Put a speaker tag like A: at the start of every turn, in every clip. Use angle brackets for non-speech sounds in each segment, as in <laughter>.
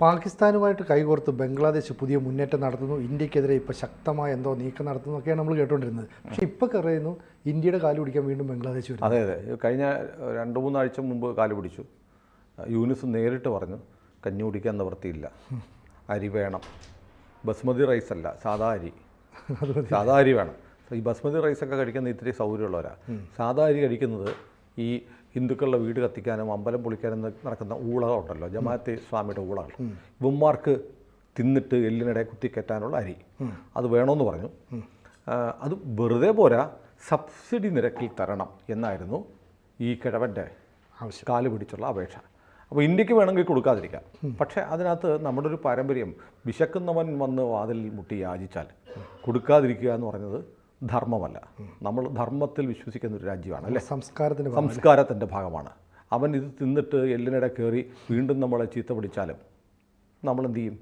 A: പാകിസ്ഥാനുമായിട്ട് കൈകോർത്ത് ബംഗ്ലാദേശ് പുതിയ മുന്നേറ്റം നടത്തുന്നു. ഇന്ത്യക്കെതിരെ ഇപ്പോൾ ശക്തമായ എന്തോ നീക്കം നടത്തുന്നു ഒക്കെയാണ് നമ്മൾ കേട്ടുകൊണ്ടിരുന്നത്. പക്ഷേ ഇപ്പോൾ പറയുന്നു ഇന്ത്യയുടെ കാൽ പിടിക്കാൻ വീണ്ടും ബംഗ്ലാദേശ് വരും
B: അതെ അതെ. കഴിഞ്ഞ രണ്ട് മൂന്നാഴ്ച മുമ്പ് കാൽ പിടിച്ചു. യൂനിസ് നേരിട്ട് പറഞ്ഞു കഞ്ഞി കുടിക്കാൻ നിവൃത്തിയില്ല. അരി വേണം. ബസ്മതി റൈസ് അല്ല സാധാ അരി. സാധാ അരി വേണം. ഈ ബസ്മതി റൈസൊക്കെ കഴിക്കുന്ന ഇത്തിരി സൗകര്യമുള്ളവരാണ് സാധാ അരി കഴിക്കുന്നത് ഈ ഹിന്ദുക്കളുടെ വീട് കത്തിക്കാനും അമ്പലം പൊളിക്കാനും നടക്കുന്ന ഊളകളുണ്ടല്ലോ. ജമാഅത്തെ ഇസ്ലാമിയുടെ ഊളകൾ. ഇവന്മാർക്ക് തിന്നിട്ട് എല്ലിനിടെ കുത്തിക്കയറ്റാനുള്ള അരി. അത് വേണമെന്ന് പറഞ്ഞു. അത് വെറുതെ പോരാ സബ്സിഡി നിരക്കിൽ തരണം എന്നായിരുന്നു ഈ കിഴവന്റെ
A: ആവശ്യം.
B: കാൽ പിടിച്ചുള്ള അപേക്ഷ. അപ്പോൾ ഇന്ത്യയ്ക്ക് വേണമെങ്കിൽ കൊടുക്കാതിരിക്കാം. പക്ഷേ അതിനകത്ത് നമ്മുടെ ഒരു പാരമ്പര്യം വിശക്കുന്നവൻ വന്ന് വാതിൽ മുട്ടി യാചിച്ചാൽ കൊടുക്കാതിരിക്കുക എന്ന് പറഞ്ഞത് ധർമ്മമല്ല. നമ്മൾ ധർമ്മത്തിൽ വിശ്വസിക്കുന്ന ഒരു രാജ്യമാണ് അല്ലേ?
A: സംസ്കാരത്തിന്റെ
B: സംസ്കാരത്തിന്റെ ഭാഗമാണ്. അവൻ ഇത് തിന്നിട്ട് എല്ലിനിടെ കയറി വീണ്ടും നമ്മളെ ചീത്ത പിടിച്ചാലും നമ്മൾ എന്ത് ചെയ്യും?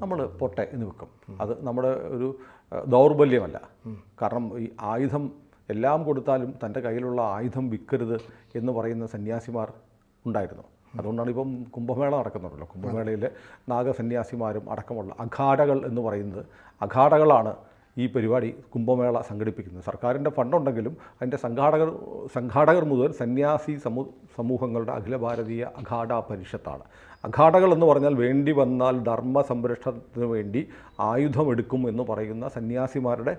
B: നമ്മൾ പൊട്ടെ എന്ന് വെക്കും. അത് നമ്മുടെ ഒരു ദൗർബല്യമല്ല. കാരണം ഈ ആയുധം എല്ലാം കൊടുത്താലും തന്റെ കയ്യിലുള്ള ആയുധം വിൽക്കരുത് എന്ന് പറയുന്ന സന്യാസിമാർ ഉണ്ടായിരുന്നു. അതുകൊണ്ടാണ് ഇപ്പം കുംഭമേള നടക്കുന്നുണ്ടല്ലോ. കുംഭമേളയിൽ നാഗസന്യാസിമാരും അടക്കമുള്ള അഖാടകൾ എന്ന് പറയുന്നത് അഖാഡകളാണ് ഈ പരിപാടി കുംഭമേള സംഘടിപ്പിക്കുന്നത്. സർക്കാരിന്റെ ഫണ്ടുണ്ടെങ്കിലും അതിന്റെ സംഘാടകർ സംഘാടകർ മുതൽ സന്യാസി സമൂ സമൂഹങ്ങളുടെ അഖില ഭാരതീയ അഖാഡ പരിഷത്താണ്. അഖാഡകൾ എന്ന് പറഞ്ഞാൽ വേണ്ടി വന്നാൽ ധർമ്മ സംരക്ഷണത്തിന് വേണ്ടി ആയുധമെടുക്കും എന്ന് പറയുന്ന സന്യാസിമാരുടെ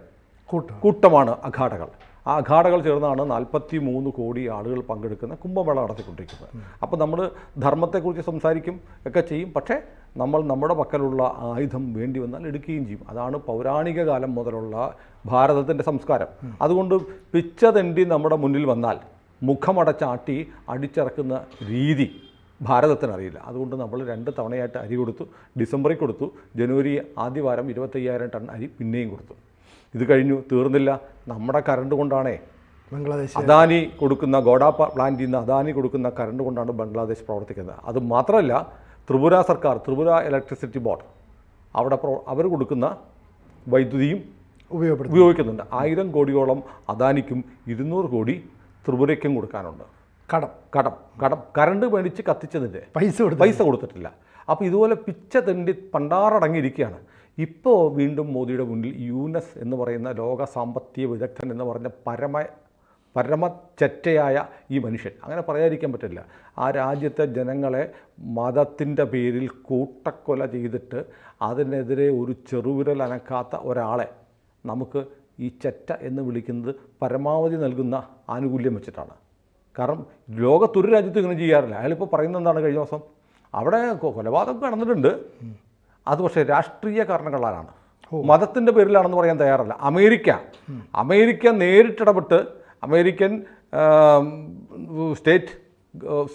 A: കൂട്ടം.
B: കൂട്ടമാണ് അഖാഡകൾ. ആ അഖാഡകൾ ചേർന്നാണ് നാൽപ്പത്തി മൂന്ന് കോടി ആളുകൾ പങ്കെടുക്കുന്ന കുംഭമേള നടത്തിക്കൊണ്ടിരിക്കുന്നത്. അപ്പോൾ നമ്മൾ ധർമ്മത്തെക്കുറിച്ച് സംസാരിക്കും ഒക്കെ ചെയ്യും. പക്ഷേ നമ്മൾ നമ്മുടെ പക്കലുള്ള ആയുധം വേണ്ടി വന്നാൽ എടുക്കുകയും ചെയ്യും. അതാണ് പൗരാണിക കാലം മുതലുള്ള ഭാരതത്തിന്റെ സംസ്കാരം. അതുകൊണ്ട് പിച്ച തെണ്ടി നമ്മുടെ മുന്നിൽ വന്നാൽ മുഖമടച്ചാട്ടി അടിച്ചിറക്കുന്ന രീതി ഭാരതത്തിനറിയില്ല. അതുകൊണ്ട് നമ്മൾ രണ്ട് തവണയായിട്ട് അരി കൊടുത്തു ഡിസംബറിൽ കൊടുത്തു ജനുവരി ആദ്യവാരം ഇരുപത്തയ്യായിരം ടൺ അരി പിന്നെയും കൊടുത്തു. ഇത് കഴിഞ്ഞു തീർന്നില്ല. നമ്മുടെ കറണ്ട് കൊണ്ടാണേ.
A: ബംഗ്ലാദേശ്.
B: അദാനി കൊടുക്കുന്ന ഗോഡ പ്ലാന്റിൽ നിന്ന് അദാനി കൊടുക്കുന്ന കറണ്ട് കൊണ്ടാണ് ബംഗ്ലാദേശ് പ്രവർത്തിക്കുന്നത്. അത് മാത്രമല്ല ത്രിപുര സർക്കാർ ത്രിപുര ഇലക്ട്രിസിറ്റി ബോർഡ് അവിടെ അവർ കൊടുക്കുന്ന വൈദ്യുതിയും
A: ഉപയോഗപ്പെടുത്തും
B: ഉപയോഗിക്കുന്നുണ്ട്. ആയിരം കോടിയോളം അദാനിക്കും ഇരുന്നൂറ് കോടി ത്രിപുരയ്ക്കും കൊടുക്കാനുണ്ട്.
A: കടം.
B: കടം. കടം. കറണ്ട് മേടിച്ച് കത്തിച്ചതിന്റെ
A: പൈസ
B: പൈസ കൊടുത്തിട്ടില്ല. അപ്പോൾ ഇതുപോലെ പിച്ച തെണ്ടി പണ്ടാറടങ്ങിയിരിക്കുകയാണ്. ഇപ്പോൾ വീണ്ടും മോദിയുടെ മുന്നിൽ യൂനസ് എന്ന് പറയുന്ന ലോക സാമ്പത്തിക വിദഗ്ധൻ എന്ന് പറഞ്ഞ പരമ പരമചറ്റയായ ഈ മനുഷ്യൻ. അങ്ങനെ പറയാതിരിക്കാൻ പറ്റില്ല. ആ രാജ്യത്തെ ജനങ്ങളെ മതത്തിന്റെ പേരിൽ കൂട്ടക്കൊല ചെയ്തിട്ട് അതിനെതിരെ ഒരു ചെറുവിരൽ അനക്കാത്ത ഒരാളെ നമുക്ക് ഈ ചെറ്റ എന്ന് വിളിക്കുന്നത് പരമാവധി നൽകുന്ന ആനുകൂല്യം വെച്ചിട്ടാണ്. കാരണം ലോകത്തൊരു രാജ്യത്ത് ഇങ്ങനെ ചെയ്യാറില്ല. അയാളിപ്പോൾ പറയുന്നത് എന്താണ് കഴിഞ്ഞ ദിവസം? അവിടെ കൊലപാതകം നടന്നിട്ടുണ്ട്. അത് പക്ഷേ രാഷ്ട്രീയ കാരണങ്ങളാലാണ്. മതത്തിന്റെ പേരിലാണെന്ന് പറയാൻ തയ്യാറല്ല. America. America നേരിട്ടിടപെട്ട് American state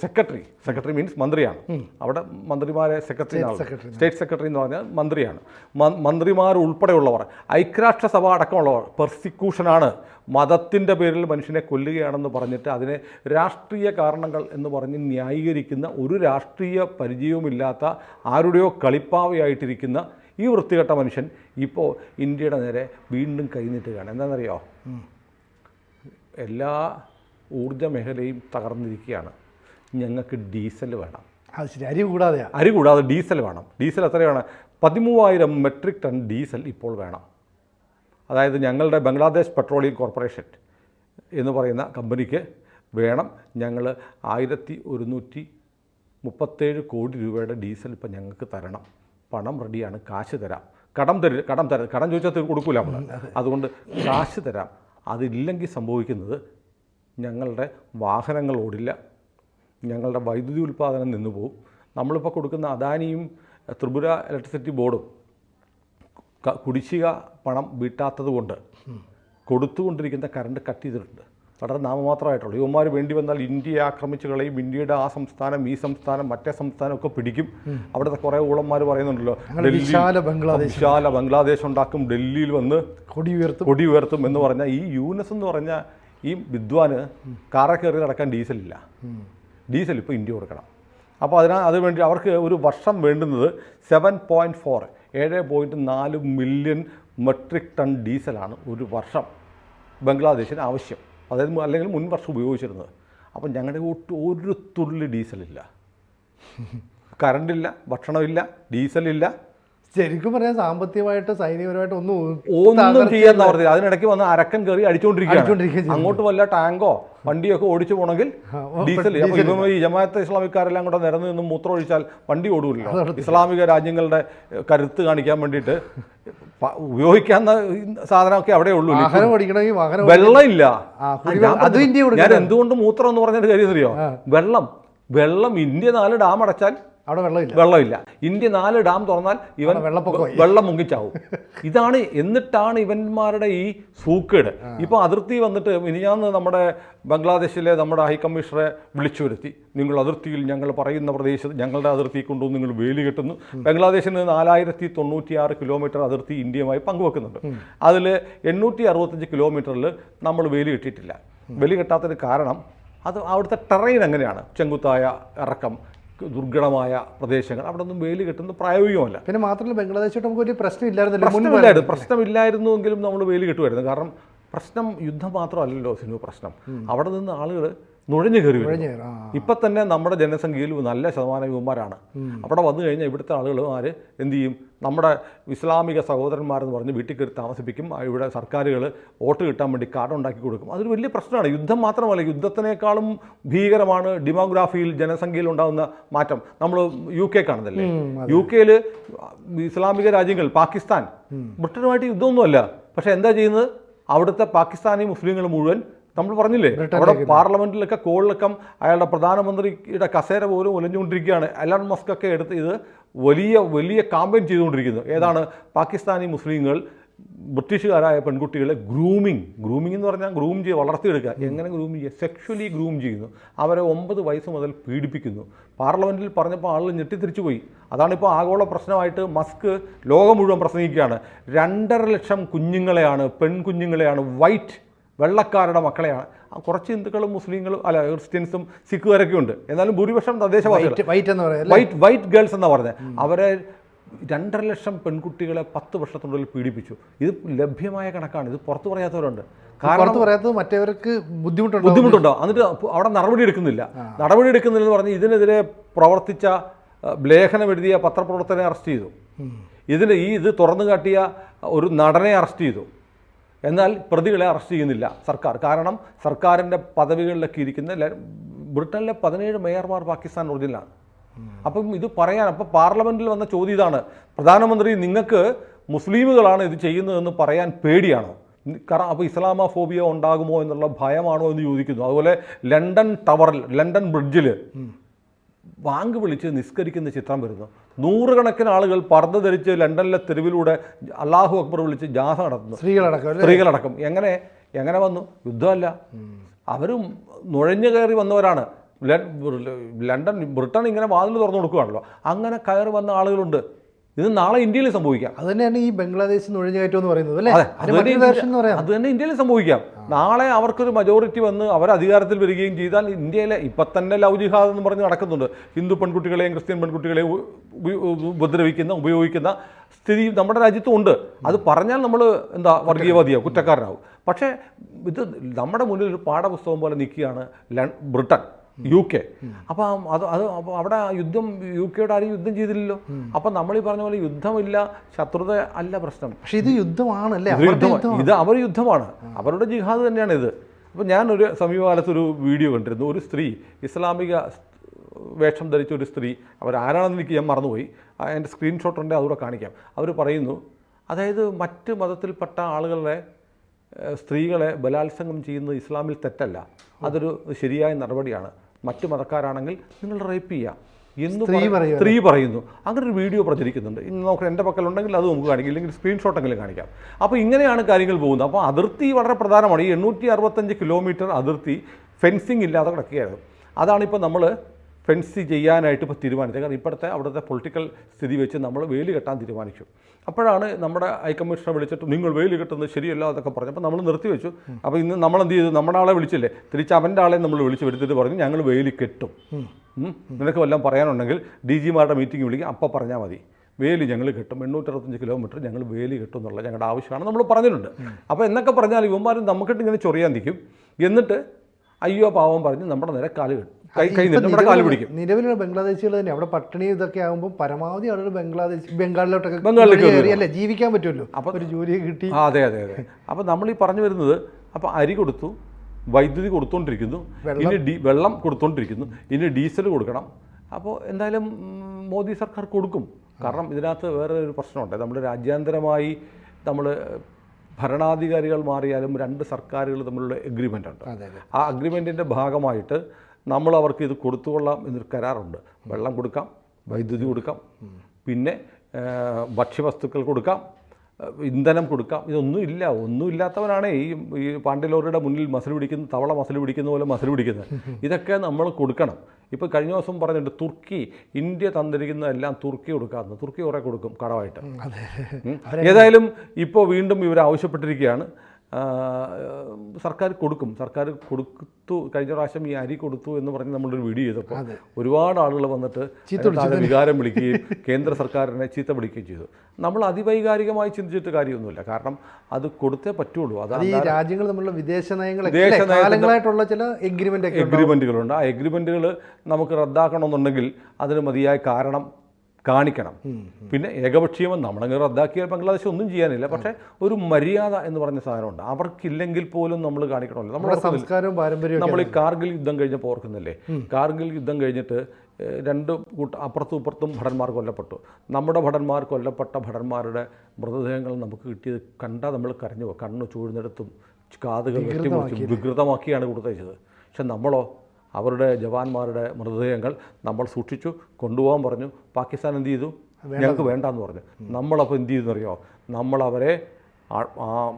B: secretary. Secretary means മന്ത്രിയാണ്. അവിടെ മന്ത്രിമാരെ സെക്രട്ടറി. State secretary. എന്ന് പറഞ്ഞാൽ മന്ത്രിയാണ്. മന്ത്രിമാർ ഉൾപ്പെടെയുള്ളവർ ഐക്യരാഷ്ട്രസഭ അടക്കമുള്ളവർ. പെർസിക്യൂഷനാണ്. മതത്തിന്റെ പേരിൽ മനുഷ്യനെ കൊല്ലുകയാണെന്ന് പറഞ്ഞിട്ട് അതിനെ രാഷ്ട്രീയ കാരണങ്ങൾ എന്ന് പറഞ്ഞ് ന്യായീകരിക്കുന്ന ഒരു രാഷ്ട്രീയ പരിചയവുമില്ലാത്ത ആരുടെയോ കളിപ്പാവയായിട്ടിരിക്കുന്ന ഈ വൃത്തികെട്ട മനുഷ്യൻ ഇപ്പോൾ ഇന്ത്യയുടെ നേരെ വീണ്ടും കൈനീട്ടുകയാണ്. എന്താണെന്നറിയോ? എല്ലാ ഊർജ മേഖലയും തകർന്നിരിക്കുകയാണ്. ഞങ്ങൾക്ക് ഡീസൽ വേണം.
A: അത് ശരി. അരി കൂടാതെ
B: അരി കൂടാതെ ഡീസൽ വേണം. ഡീസൽ എത്രയാണ്? പതിമൂവായിരം മെട്രിക് ടൺ ഡീസൽ ഇപ്പോൾ വേണം. അതായത് ഞങ്ങളുടെ ബംഗ്ലാദേശ് പെട്രോളിയം കോർപ്പറേഷൻ എന്ന് പറയുന്ന കമ്പനിക്ക് വേണം ഞങ്ങൾ ആയിരത്തി ഒരുന്നൂറ്റി മുപ്പത്തേഴ് കോടി രൂപയുടെ ഡീസൽ ഇപ്പം ഞങ്ങൾക്ക് തരണം. പണം റെഡിയാണ് കാശ് തരാം. കടം തരും കടം തരാം. കടം ചോദിച്ചാൽ കൊടുക്കില്ല കൊടുക്കൂല നമ്മൾ അതുകൊണ്ട് കാശ് തരാം. അതില്ലെങ്കിൽ സംഭവിക്കുന്നത് ഞങ്ങളുടെ വാഹനങ്ങൾ ഓടില്ല ഞങ്ങളുടെ വൈദ്യുതി ഉൽപ്പാദനം നിന്നു പോകും നമ്മളിപ്പോൾ കൊടുക്കുന്ന അദാനിയും ത്രിപുര ഇലക്ട്രിസിറ്റി ബോർഡും കുടിശ്ശിക പണം വീട്ടാത്തത് കൊണ്ട് കൊടുത്തുകൊണ്ടിരിക്കുന്ന കറണ്ട് കട്ട് ചെയ്തിട്ടുണ്ട്. വളരെ നാമമാത്രമായിട്ടുള്ളൂ. യുവമാർ വേണ്ടി വന്നാൽ ഇന്ത്യയെ ആക്രമിച്ചു കളയും ഇന്ത്യയുടെ ആ സംസ്ഥാനം ഈ സംസ്ഥാനം മറ്റേ സംസ്ഥാനം ഒക്കെ പിടിക്കും. അവിടുത്തെ കുറേ ഊളന്മാർ പറയുന്നുണ്ടല്ലോ
A: വിശാല ബംഗ്ലാദേശ്.
B: വിശാല ബംഗ്ലാദേശ് ഉണ്ടാക്കും ഡൽഹിയിൽ വന്ന്
A: കൊടി ഉയർത്തും.
B: കൊടി ഉയർത്തും എന്ന് പറഞ്ഞാൽ ഈ യൂനസ് എന്ന് പറഞ്ഞ ഈ വിദ്വാന് കാറെ കയറി നടക്കാൻ ഡീസലില്ല ഡീസൽ ഇപ്പോൾ ഇന്ത്യ കൊടുക്കണം. അപ്പോൾ അതിനാ അത് വേണ്ടി അവർക്ക് ഒരു വർഷം വേണ്ടുന്നത് സെവൻ പോയിന്റ് ഫോർ ഏഴ് പോയിന്റ് നാല് മില്യൺ മെട്രിക് ടൺ ഡീസലാണ് ഒരു വർഷം ബംഗ്ലാദേശിന് ആവശ്യം. അതായത് അല്ലെങ്കിൽ മുൻ വർഷം ഉപയോഗിച്ചിരുന്നത്. അപ്പം ഞങ്ങളുടെ ഒട്ടും ഒരു തുള്ളി ഡീസലില്ല. <laughs> കറണ്ടില്ല ഭക്ഷണമില്ല ഡീസലില്ല
A: ശരിക്കും പറയാൻ സാമ്പത്തികമായിട്ട് സൈനികപരമായിട്ട് ഒന്നും
B: ഒന്നും ചെയ്യാൻ പറഞ്ഞത് അതിനിടയ്ക്ക് വന്ന് അരക്കൻ കയറി
A: അടിച്ചുകൊണ്ടിരിക്കുകയും
B: അടിച്ചുകൊണ്ടിരിക്കുകയാണ് അങ്ങോട്ട് വല്ല ടാങ്കോ വണ്ടിയൊക്കെ ഓടിച്ചു പോകണമെങ്കിൽ ഡീസൽ ഈ ജമാഅത്ത് ഇസ്ലാമിക്കാരെല്ലാം കൂടെ നിരന്ന് നിന്ന് മൂത്രം ഒഴിച്ചാൽ വണ്ടി ഓടൂല്ലോ ഇസ്ലാമിക രാജ്യങ്ങളുടെ കരുത്ത് കാണിക്കാൻ വേണ്ടിയിട്ട് ഉപയോഗിക്കാവുന്ന സാധനമൊക്കെ അവിടെ ഉള്ളൂ. വെള്ളമില്ല. ഞാൻ എന്തുകൊണ്ട് മൂത്രം എന്ന് പറഞ്ഞിട്ട് കാര്യം അറിയോ? വെള്ളം. വെള്ളം ഇന്ത്യ നാല് ഡാം അടച്ചാൽ
A: അവിടെ വെള്ളമില്ല.
B: വെള്ളമില്ല. ഇന്ത്യ നാല് ഡാം തുറന്നാൽ ഇവൻ വെള്ളം മുങ്ങിച്ചാവും. ഇതാണ് എന്നിട്ടാണ് ഇവന്മാരുടെ ഈ സൂക്കേട്. ഇപ്പൊ അതിർത്തി വന്നിട്ട് ഇനി ഞാൻ നമ്മുടെ ബംഗ്ലാദേശിലെ നമ്മുടെ ഹൈക്കമ്മീഷണറെ വിളിച്ചു വരുത്തി. നിങ്ങൾ അതിർത്തിയിൽ ഞങ്ങൾ പറയുന്ന പ്രദേശത്ത് ഞങ്ങളുടെ അതിർത്തി കൊണ്ടുവന്ന് നിങ്ങൾ വേലി കെട്ടുന്നു. ബംഗ്ലാദേശിന് നാലായിരത്തി തൊണ്ണൂറ്റിയാറ് കിലോമീറ്റർ അതിർത്തി ഇന്ത്യയുമായി പങ്കുവെക്കുന്നുണ്ട്. അതിൽ എണ്ണൂറ്റി അറുപത്തഞ്ച് കിലോമീറ്ററിൽ നമ്മൾ വേലി കെട്ടിയിട്ടില്ല. വേലി കെട്ടാത്തതിന് കാരണം അത് അവിടുത്തെ ടെറൈൻ അങ്ങനെയാണ് ചെങ്കുത്തായ ഇറക്കം ദുർഘടമായ പ്രദേശങ്ങൾ. അവിടെ ഒന്നും വെയിൽ കെട്ടുന്നത് പ്രായോഗികമല്ല.
A: പിന്നെ മാത്രമല്ല ബംഗ്ലാദേശോട്ട് നമുക്ക് ഒരു പ്രശ്നം ഇല്ലായിരുന്നല്ലോ മുൻപ്
B: പ്രശ്നമില്ലായിരുന്നു. എങ്കിലും നമ്മൾ വെയിൽ കിട്ടുമായിരുന്നു. കാരണം പ്രശ്നം യുദ്ധം മാത്രമല്ലല്ലോ സിനിമ പ്രശ്നം. അവിടെ നിന്ന് ആളുകൾ നുഴഞ്ഞു കയറി. ഇപ്പം തന്നെ നമ്മുടെ ജനസംഖ്യയിൽ നല്ല ശതമാനം യുവന്മാരാണ്. അവിടെ വന്നു കഴിഞ്ഞാൽ ഇവിടുത്തെ ആളുകൾ ആര്? എന്ത് ചെയ്യും? നമ്മുടെ ഇസ്ലാമിക സഹോദരന്മാരെന്ന് പറഞ്ഞ് വീട്ടിൽ കയറി താമസിപ്പിക്കും. ഇവിടെ സർക്കാരുകൾ വോട്ട് കിട്ടാൻ വേണ്ടി കാർഡ് ഉണ്ടാക്കി കൊടുക്കും. അതൊരു വലിയ പ്രശ്നമാണ്. യുദ്ധം മാത്രമല്ല യുദ്ധത്തിനേക്കാളും ഭീകരമാണ് ഡിമോഗ്രാഫിയിൽ ജനസംഖ്യയിൽ ഉണ്ടാകുന്ന മാറ്റം. നമ്മൾ യു കെ കാണുന്നില്ലേ യു കെയിൽ ഇസ്ലാമിക രാജ്യങ്ങൾ പാകിസ്ഥാൻ ബ്രിട്ടനുമായിട്ട് യുദ്ധമൊന്നുമല്ല. പക്ഷേ എന്താ ചെയ്യുന്നത്? അവിടുത്തെ പാകിസ്ഥാനി മുസ്ലിങ്ങൾ മുഴുവൻ നമ്മൾ പറഞ്ഞില്ലേ അവിടെ പാർലമെന്റിലൊക്കെ കോളിലൊക്കെ അയാളുടെ പ്രധാനമന്ത്രിയുടെ കസേര പോലും ഒലഞ്ഞുകൊണ്ടിരിക്കുകയാണ് എലൺ മസ്ക് ഒക്കെ എടുത്ത് ഇത് വലിയ വലിയ കാമ്പയിൻ ചെയ്തുകൊണ്ടിരിക്കുന്നു. ഏതാണ്? പാകിസ്ഥാനി മുസ്ലിങ്ങൾ ബ്രിട്ടീഷുകാരായ പെൺകുട്ടികളെ ഗ്രൂമിങ് ഗ്രൂമിംഗ് എന്ന് പറഞ്ഞാൽ ഗ്രൂം ചെയ്യുക വളർത്തിയെടുക്കുക. എങ്ങനെ ഗ്രൂം ചെയ്യുക? സെക്ഷലി ഗ്രൂം ചെയ്യുന്നു. അവരെ ഒമ്പത് വയസ്സ് മുതൽ പീഡിപ്പിക്കുന്നു. പാർലമെന്റിൽ പറഞ്ഞപ്പോൾ ആളുകൾ ഞെട്ടിത്തിരിച്ചു പോയി. അതാണിപ്പോൾ ആഗോള പ്രശ്നമായിട്ട് മസ്ക് ലോകം മുഴുവൻ പ്രസംഗിക്കുകയാണ്. രണ്ടര ലക്ഷം കുഞ്ഞുങ്ങളെയാണ് പെൺകുഞ്ഞുങ്ങളെയാണ് വൈറ്റ് വെള്ളക്കാരുടെ മക്കളെയാണ്. കുറച്ച് ഹിന്ദുക്കളും മുസ്ലിങ്ങളും അല്ല ക്രിസ്ത്യൻസും സിഖുകാരൊക്കെ ഉണ്ട് എന്നാലും ഭൂരിപക്ഷം തദ്ദേശവാസികൾ
A: വൈറ്റ് വൈറ്റ് എന്ന്
B: വൈറ്റ് വൈറ്റ് ഗേൾസ് എന്നാ പറഞ്ഞത്. അവരെ രണ്ടര ലക്ഷം പെൺകുട്ടികളെ പത്ത് വർഷത്തിനുള്ളിൽ പീഡിപ്പിച്ചു. ഇത് ലഭ്യമായ കണക്കാണ്. ഇത് പുറത്തു പറയാത്തവരുണ്ട്. കാരണം
A: പറയാത്തത് മറ്റവർക്ക് ബുദ്ധിമുട്ടുണ്ടോ
B: ബുദ്ധിമുട്ടുണ്ടോ? എന്നിട്ട് അവിടെ നടപടി എടുക്കുന്നില്ല. നടപടി എടുക്കുന്നില്ലെന്ന് പറഞ്ഞ് ഇതിനെതിരെ പ്രവർത്തിച്ച ലേഖനം എഴുതിയ പത്രപ്രവർത്തകനെ അറസ്റ്റ് ചെയ്തു. ഇതിന് ഈ ഇത് തുറന്നു കാട്ടിയ ഒരു നടനെ അറസ്റ്റ് ചെയ്തു. എന്നാൽ പ്രതികളെ അറസ്റ്റ് ചെയ്യുന്നില്ല സർക്കാർ. കാരണം സർക്കാരിന്റെ പദവികളിലൊക്കെ ഇരിക്കുന്ന ബ്രിട്ടനിലെ പതിനേഴ് മേയർമാർ പാകിസ്ഥാൻ ഒറിജിനലാണ്. അപ്പം ഇത് പറയാൻ അപ്പം പാർലമെന്റിൽ വന്ന ചോദ്യം ഇതാണ്. പ്രധാനമന്ത്രി നിങ്ങൾക്ക് മുസ്ലിമുകളാണ് ഇത് ചെയ്യുന്നതെന്ന് പറയാൻ പേടിയാണോ? കാരണം അപ്പോൾ ഇസ്ലാമ ഫോബിയ ഉണ്ടാകുമോ എന്നുള്ള ഭയമാണോ എന്ന് ചോദിക്കുന്നു. അതുപോലെ ലണ്ടൻ ടവറിൽ ലണ്ടൻ ബ്രിഡ്ജിൽ വാങ്ക് വിളിച്ച് നിസ്കരിക്കുന്ന ചിത്രം വരുന്നു. നൂറുകണക്കിന് ആളുകൾ പർദ്ദ ധരിച്ച് ലണ്ടനിലെ തെരുവിലൂടെ അള്ളാഹു അക്ബർ വിളിച്ച് ജാഥ നടത്തുന്നു.
A: സ്ത്രീകളടക്കം
B: സ്ത്രീകളടക്കം. എങ്ങനെ? എങ്ങനെ വന്നു? യുദ്ധമല്ല. അവരും നുഴഞ്ഞു കയറി വന്നവരാണ്. ലണ്ടൻ ബ്രിട്ടൻ ഇങ്ങനെ വാതിൽ തുറന്നു കൊടുക്കുകയാണല്ലോ. അങ്ങനെ കയറി വന്ന ആളുകളുണ്ട്. ഇത് നാളെ ഇന്ത്യയിൽ സംഭവിക്കാം.
A: അത് തന്നെയാണ് ഈ ബംഗ്ലാദേശ് നുഴഞ്ഞുകയറ്റം എന്ന് പറയുന്നത് അല്ലേ?
B: അതെ, തന്നെ ഇന്ത്യയിൽ സംഭവിക്കാം. നാളെ അവർക്കൊരു മജോറിറ്റി വന്ന് അവർ അധികാരത്തിൽ വരികയും ചെയ്താൽ ഇന്ത്യയിലെ ഇപ്പം തന്നെ ലവ് ജിഹാദ് എന്ന് പറഞ്ഞ് നടക്കുന്നുണ്ട്. ഹിന്ദു പെൺകുട്ടികളെയും ക്രിസ്ത്യൻ പെൺകുട്ടികളെയും ഉപദ്രവിക്കുന്ന ഉപയോഗിക്കുന്ന സ്ഥിതി നമ്മുടെ രാജ്യത്തും ഉണ്ട്. അത് പറഞ്ഞാൽ നമ്മൾ എന്താ വർഗീയവാദിയാവും കുറ്റക്കാരനാവും. പക്ഷേ ഇത് നമ്മുടെ മുന്നിൽ ഒരു പാഠപുസ്തകം പോലെ നിൽക്കുകയാണ് ബ്രിട്ടൻ. U K. അപ്പം അത് അത് അവിടെ യുദ്ധം യു കെയോട് ആരും യുദ്ധം ചെയ്തില്ലല്ലോ. അപ്പം നമ്മൾ ഈ പറഞ്ഞ പോലെ യുദ്ധമില്ല ശത്രുത അല്ല പ്രശ്നം.
A: പക്ഷെ ഇത് യുദ്ധമാണല്ലേ?
B: ഇത് യുദ്ധമാണ്. ഇത് അവർ യുദ്ധമാണ്. അവരുടെ ജിഹാദ് തന്നെയാണ് ഇത്. അപ്പോൾ ഞാനൊരു സമീപകാലത്ത് ഒരു വീഡിയോ കണ്ടിരുന്നു. ഒരു സ്ത്രീ ഇസ്ലാമിക വേഷം ധരിച്ച ഒരു സ്ത്രീ അവരാരാണെന്ന് എനിക്ക് ഞാൻ മറന്നുപോയി. ആ, എന്റെ സ്ക്രീൻഷോട്ട് ഉണ്ട് അതുകൂടെ കാണിക്കാം. അവർ പറയുന്നു അതായത് മറ്റ് മതത്തിൽപ്പെട്ട ആളുകളെ സ്ത്രീകളെ ബലാത്സംഗം ചെയ്യുന്നത് ഇസ്ലാമിൽ തെറ്റല്ല. അതൊരു ശരിയായ നടപടിയാണ്. മറ്റ് മതക്കാരാണെങ്കിൽ നിങ്ങൾ റേപ്പ് ചെയ്യാം. എന്ന്
A: സ്ത്രീ
B: പറയുന്നു. അങ്ങനെ ഒരു വീഡിയോ പ്രചരിക്കുന്നുണ്ട്. ഇന്ന് നമുക്ക് എന്റെ പക്കലുണ്ടെങ്കിൽ അത് നമുക്ക് കാണിക്കാം. ഇല്ലെങ്കിൽ സ്ക്രീൻഷോട്ടെങ്കിലും കാണിക്കാം. അപ്പോൾ ഇങ്ങനെയാണ് കാര്യങ്ങൾ പോകുന്നത്. അപ്പോൾ അതിർത്തി വളരെ പ്രധാനമാണ്. ഈ എണ്ണൂറ്റി അറുപത്തഞ്ച് കിലോമീറ്റർ അതിർത്തി ഫെൻസിങ് ഇല്ലാതെ കിടക്കുകയായിരുന്നു. അതാണിപ്പോൾ നമ്മൾ ഫെൻസ് ചെയ്യാനായിട്ട് ഇപ്പോൾ തീരുമാനിച്ചത്. കാരണം ഇപ്പോഴത്തെ അവിടുത്തെ പൊളിറ്റിക്കൽ സ്ഥിതി വെച്ച് നമ്മൾ വേലി കെട്ടാൻ തീരുമാനിച്ചു. അപ്പോഴാണ് നമ്മുടെ ഹൈക്കമ്മീഷണർ വിളിച്ചിട്ട് നിങ്ങൾ വേലി കെട്ടുന്നത് ശരിയല്ല എന്നൊക്കെ പറഞ്ഞു അപ്പോൾ നമ്മൾ നിർത്തി വെച്ചു. അപ്പോൾ ഇന്ന് നമ്മൾ എന്ത് ചെയ്തു? നമ്മുടെ ആളെ വിളിച്ചില്ലേ? തിരിച്ച് അവന്റെ ആളെ നമ്മൾ വിളിച്ച് വരുത്തിട്ട് പറഞ്ഞു ഞങ്ങൾ വേലി കെട്ടും. നിനക്ക് വല്ലതും പറയാനുണ്ടെങ്കിൽ ഡി ജിമാരുടെ മീറ്റിംഗ് വിളിക്കുക അപ്പോൾ പറഞ്ഞാൽ മതി. വേലി ഞങ്ങൾ കെട്ടും. എണ്ണൂറ്ററുപത്തഞ്ച് കിലോമീറ്റർ ഞങ്ങൾ വേലി കിട്ടും എന്നുള്ള ഞങ്ങളുടെ ആവശ്യമാണ് നമ്മൾ പറഞ്ഞിട്ടുണ്ട്. അപ്പോൾ എന്നൊക്കെ പറഞ്ഞാൽ ഇവന്മാരും നമുക്കിട്ട് ഇങ്ങനെ ചൊറിയാൻ നിൽക്കും. എന്നിട്ട് അയ്യോ പാവം പറഞ്ഞ് നമ്മുടെ നേരെ കാൽ കെട്ടും. കൈ കൈ നീട്ടും നമ്മുടെ കാൽ പിടിക്കും.
A: നിലവിലുള്ള ബംഗ്ലാദേശികൾ തന്നെ അവിടെ പട്ടിണി ഇതൊക്കെ ആകുമ്പോൾ പരമാവധി ആളുകൾ ബംഗ്ലാദേശ് ബംഗാളിലോട്ടൊക്കെ
B: ബംഗാളിലേക്ക്
A: അല്ലേ? ജീവിക്കാൻ പറ്റുമല്ലോ? ഒരു ജോലി കിട്ടി.
B: അതെ അതെ അതെ. അപ്പോൾ നമ്മൾ ഈ പറഞ്ഞു വരുന്നത് അപ്പോൾ അരി കൊടുത്തു വൈദ്യുതി കൊടുത്തുകൊണ്ടിരിക്കുന്നു ഇനി ഡീ വെള്ളം കൊടുത്തുകൊണ്ടിരിക്കുന്നു ഇനി ഡീസൽ കൊടുക്കണം. അപ്പോൾ എന്തായാലും മോദി സർക്കാർ കൊടുക്കും. കാരണം ഇതിനകത്ത് വേറെ ഒരു പ്രശ്നമുണ്ട്. നമ്മൾ രാജ്യാന്തരമായി നമ്മൾ ഭരണാധികാരികൾ മാറിയാലും രണ്ട് സർക്കാരുകൾ തമ്മിലുള്ള എഗ്രിമെന്റ് ഉണ്ട്. ആ അഗ്രിമെന്റിന്റെ ഭാഗമായിട്ട് നമ്മൾ അവർക്ക് ഇത് കൊടുത്തുകൊള്ളാം എന്നൊരു കരാറുണ്ട്. വെള്ളം കൊടുക്കാം വൈദ്യുതി കൊടുക്കാം പിന്നെ ഭക്ഷ്യവസ്തുക്കൾ കൊടുക്കാം ഇന്ധനം കൊടുക്കാം. ഇതൊന്നും ഇല്ല ഒന്നും ഇല്ലാത്തവനാണ് ഈ ഈ പാണ്ഡ്യലോറിയുടെ മുന്നിൽ മസിൽ പിടിക്കുന്ന തവള മസിൽ പിടിക്കുന്ന പോലെ മസിൽ പിടിക്കുന്നത്. ഇതൊക്കെ നമ്മൾ കൊടുക്കണം. ഇപ്പോൾ കഴിഞ്ഞ ദിവസം പറഞ്ഞിട്ട് തുർക്കി ഇന്ത്യ തന്നിരിക്കുന്നതെല്ലാം തുർക്കി കൊടുക്കാമെന്ന്. തുർക്കി കുറേ കൊടുക്കും കടമായിട്ട്. ഏതായാലും ഇപ്പോൾ വീണ്ടും ഇവർ ആവശ്യപ്പെട്ടിരിക്കുകയാണ്. സർക്കാർ കൊടുക്കും. സർക്കാർ കൊടുത്തു കഴിഞ്ഞ പ്രാവശ്യം ഈ അരി കൊടുത്തു എന്ന് പറഞ്ഞ് നമ്മളൊരു വീഡിയോ ചെയ്തപ്പോൾ. ഒരുപാട് ആളുകൾ വന്നിട്ട് ചീത്ത വികാരം വിളിക്കുകയും കേന്ദ്ര സർക്കാരിനെ ചീത്ത വിളിക്കുകയും ചെയ്തു. നമ്മൾ അതിവൈകാരികമായി ചിന്തിച്ചിട്ട് കാര്യമൊന്നുമില്ല. കാരണം അത് കൊടുത്തേ പറ്റുള്ളൂ. അത്
A: ഈ രാജ്യങ്ങൾ തമ്മിലുള്ള വിദേശ നയങ്ങളായിട്ടുള്ള ചില ഉണ്ട്.
B: എഗ്രിമെന്റുകളുണ്ട് ആ എഗ്രിമെന്റുകൾ നമുക്ക് റദ്ദാക്കണമെന്നുണ്ടെങ്കിൽ അതിന് മതിയായ കാരണം കാണിക്കണം. പിന്നെ ഏകപക്ഷീയമെന്ന് നമ്മളങ്ങ് റദ്ദാക്കിയാൽ ബംഗ്ലാദേശ് ഒന്നും ചെയ്യാനില്ല. പക്ഷെ ഒരു മര്യാദ എന്ന് പറഞ്ഞ സാധനമുണ്ട്. അവർക്കില്ലെങ്കിൽ പോലും നമ്മൾ കാണിക്കണമല്ലോ.
A: നമ്മുടെ
B: സംസ്കാരം
A: പാരമ്പര്യം പാരമ്പര്യവും
B: നമ്മൾ ഈ കാർഗിൽ യുദ്ധം കഴിഞ്ഞപ്പോൾ ഓർക്കുന്നില്ലേ? കാർഗിൽ യുദ്ധം കഴിഞ്ഞിട്ട് രണ്ട് കൂട്ട അപ്പുറത്തും ഇപ്പുറത്തും ഭടന്മാർ കൊല്ലപ്പെട്ടു. നമ്മുടെ ഭടന്മാർ കൊല്ലപ്പെട്ട ഭടന്മാരുടെ മൃതദേഹങ്ങൾ നമുക്ക് കിട്ടിയത് കണ്ടാൽ നമ്മൾ കരഞ്ഞു പോകും. കണ്ണ് ചൂഴ്ന്നെടുത്തും കാതുകൾ വെട്ടിമുറിച്ചും വികൃതമാക്കിയാണ് കൊടുത്തയച്ചത്. പക്ഷെ നമ്മളോ അവരുടെ ജവാന്മാരുടെ മൃതദേഹങ്ങൾ നമ്മൾ സൂക്ഷിച്ചു കൊണ്ടുപോകാൻ പറഞ്ഞു. പാകിസ്ഥാൻ എന്ത് ചെയ്തു? ഞങ്ങൾക്ക് വേണ്ടെന്ന് പറഞ്ഞു. നമ്മളപ്പോൾ എന്ത് ചെയ്തെന്നറിയോ നമ്മളവരെ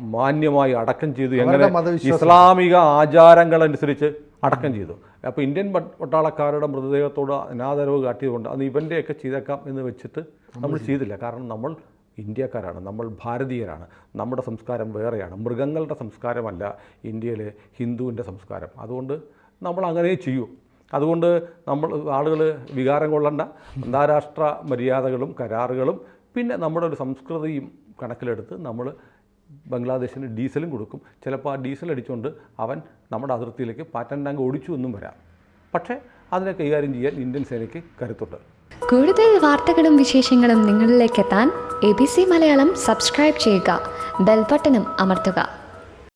B: മാന്യമായി അടക്കം ചെയ്തു. എങ്ങനെ. ഇസ്ലാമിക ആചാരങ്ങളനുസരിച്ച് അടക്കം ചെയ്തു. അപ്പോൾ ഇന്ത്യൻ പട്ടാളക്കാരുടെ മൃതദേഹത്തോട് അനാദരവ് കാട്ടിയതുകൊണ്ട് അത് ഇവന്റെയൊക്കെ ചെയ്തേക്കാം എന്ന് വെച്ചിട്ട് നമ്മൾ ചെയ്തില്ല. കാരണം നമ്മൾ ഇന്ത്യക്കാരാണ് നമ്മൾ ഭാരതീയരാണ്. നമ്മുടെ സംസ്കാരം വേറെയാണ്. മൃഗങ്ങളുടെ സംസ്കാരമല്ല ഇന്ത്യയിലെ ഹിന്ദുവിന്റെ സംസ്കാരം. അതുകൊണ്ട് നമ്മൾ അങ്ങനെ ചെയ്യൂ. അതുകൊണ്ട് നമ്മൾ ആളുകൾ വികാരം കൊള്ളണ്ട. അന്താരാഷ്ട്ര മര്യാദകളും കരാറുകളും പിന്നെ നമ്മുടെ ഒരു സംസ്കൃതിയും കണക്കിലെടുത്ത് നമ്മൾ ബംഗ്ലാദേശിന് ഡീസലും കൊടുക്കും. ചിലപ്പോൾ ആ ഡീസൽ അടിച്ചുകൊണ്ട് അവൻ നമ്മുടെ അതിർത്തിയിലേക്ക് പാറ്റൻ ടാങ്ക് ഓടിച്ചു എന്നും വരാം. പക്ഷേ അതിനെ കൈകാര്യം ചെയ്യാൻ ഇന്ത്യൻ സേനയ്ക്ക് കരുത്തുണ്ട്.
C: കൂടുതൽ വാർത്തകളും വിശേഷങ്ങളും നിങ്ങളിലേക്ക് എത്താൻ A B C Malayalam subscribe ചെയ്യുക. ബെൽബട്ടനും അമർത്തുക.